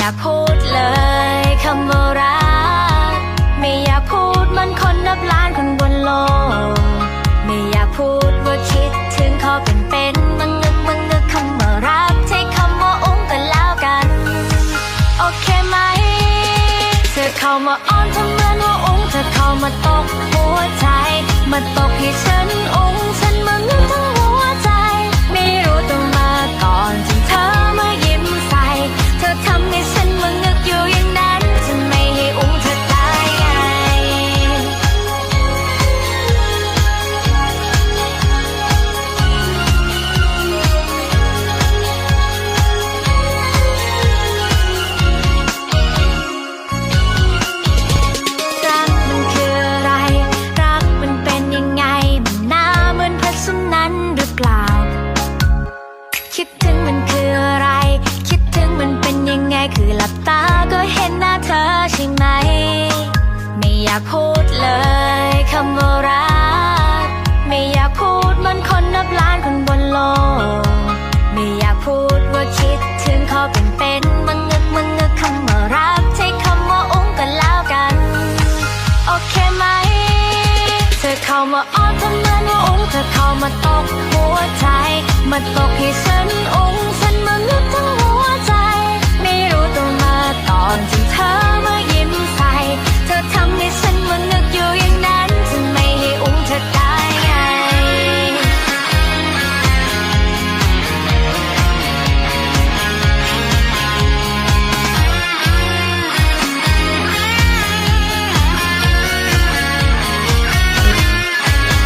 อยากพูดเลยคำว่ารัก ไม่อยากพูดมันคนนับล้านคนบนโลก ไม่อยากพูดว่าคิดถึงขาเป็นเป็นมึงนึกมึงนึกคำว่ารักใช้คำว่าอุ้งกันแล้วกัน โอเคไหม เธอเข้ามาอ้อนทำเหมือนว่าอุ้งเธอเข้ามาตกหัวใจ มาตกให้ฉัน เปล่า คิดถึงมันคืออะไร คิดถึงมันเป็นยังไง คือหลับตาก็เห็นหน้าเธอใช่ไหม ไม่อยากพูดเลยคำว่ารัก ไม่อยากพูดมันคนนับล้านคนบนโลก ไม่อยากพูดว่าคิดถึงเขาเป็นเป็นมึงนึกมึงนึกคำ มาอ้อนทำเหมือนว่าอุ้งเธอเข้ามาตกหัวใจ มาตกให้ฉัน